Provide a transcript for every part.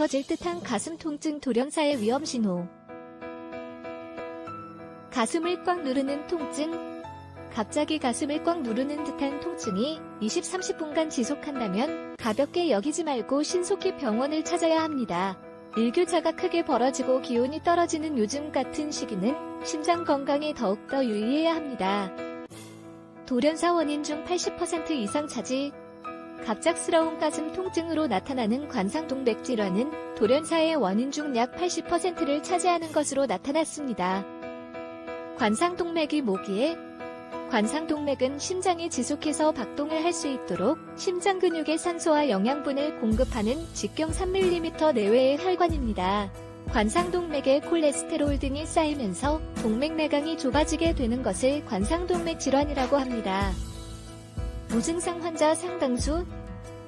터질 듯한 가슴 통증 돌연사의 위험 신호. 가슴을 꽉 누르는 통증. 갑자기 가슴을 꽉 누르는 듯한 통증이 20, 30분간 지속한다면 가볍게 여기지 말고 신속히 병원을 찾아야 합니다. 일교차가 크게 벌어지고 기온이 떨어지는 요즘 같은 시기는 심장 건강에 더욱더 유의해야 합니다. 돌연사 원인 중 80% 이상 차지 갑작스러운 가슴 통증으로 나타나는 관상동맥 질환은 돌연사의 원인 중 약 80%를 차지하는 것으로 나타났습니다. 관상동맥이 뭐기에? 관상동맥은 심장이 지속해서 박동을 할 수 있도록 심장 근육에 산소와 영양분을 공급하는 직경 3mm 내외의 혈관입니다. 관상동맥에 콜레스테롤 등이 쌓이면서 동맥 내강이 좁아지게 되는 것을 관상동맥 질환이라고 합니다. 무증상 환자 상당수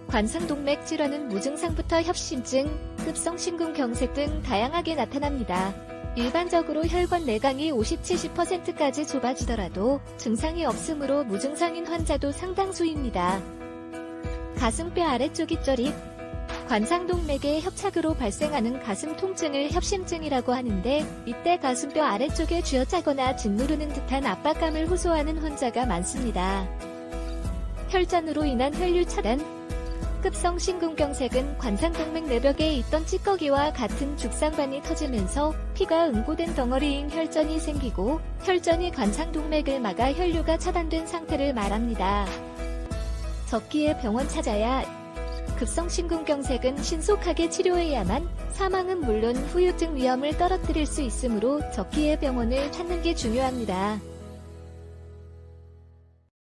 관상동맥 질환은 무증상부터 협심증, 급성심근경색 등 다양하게 나타납니다. 일반적으로 혈관 내강이 50, 70%까지 좁아지더라도 증상이 없으므로 무증상인 환자도 상당수입니다. 가슴뼈 아래쪽이 저릿 관상동맥의 협착으로 발생하는 가슴 통증을 협심증이라고 하는데 이때 가슴뼈 아래쪽에 쥐어짜거나 짓누르는 듯한 압박감을 호소하는 환자가 많습니다. 혈전으로 인한 혈류 차단 급성 심근경색은 관상동맥 내벽에 있던 찌꺼기와 같은 죽상반이 터지면서 피가 응고된 덩어리인 혈전이 생기고 혈전이 관상동맥을 막아 혈류가 차단된 상태를 말합니다. 적기에 병원 찾아야 급성 심근경색은 신속하게 치료해야만 사망은 물론 후유증 위험을 떨어뜨릴 수 있으므로 적기에 병원을 찾는 게 중요합니다.